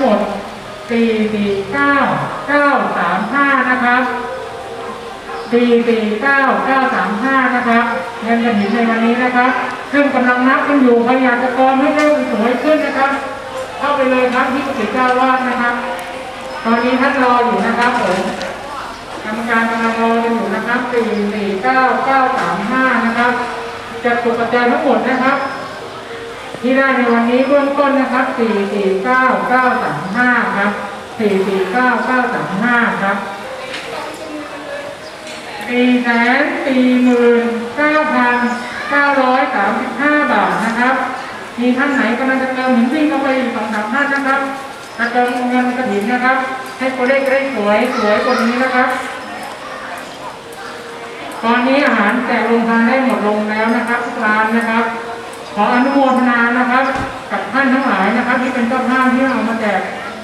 หมดสี่สี่เก้าเก้าสามห้านะครับสี่สี่เก้าเก้าสามห้านะครับเงินกระถิ่นในวันนี้นะครับ ซึ่งกำลังนับกันอยู่ใครอยากจะกองให้เลขสวยขึ้นนะครับ เข้าไปเลยครับที่กุฏิเจ้าวาดนะครับ ตอนนี้ท่านรออยู่นะครับผมกรรมการกำลังรอกันอยู่นะครับสี่สี่เก้าเก้าสามห้านะครับจะตกกระจายทั้งหมดนะครับ ที่ได้ในวันนี้เบื้องต้นนะครับสี่สี่เก้าเก้าสามห้าครับสี่สี่เก้าเก้าสามห้าครับสี่แสนสี่หมื่นเก้าพันเก้าร้อยสามสิบาบาทนะครับ มีท่านไหนกำลังจะเติมหินวิ่งเข้าไปอีกสองสามท่านนะครับจะเติมเงินกระถิ่นนะครับ ให้ตัวเลขได้สวยสวยกว่านี้นะครับ ตอนนี้อาหารแจกโรงทานได้หมดลงแล้วนะครับทุกร้านนะครับ ขออนุโมทนา นี้เป็นเจ้าภาพที่เอามาแจก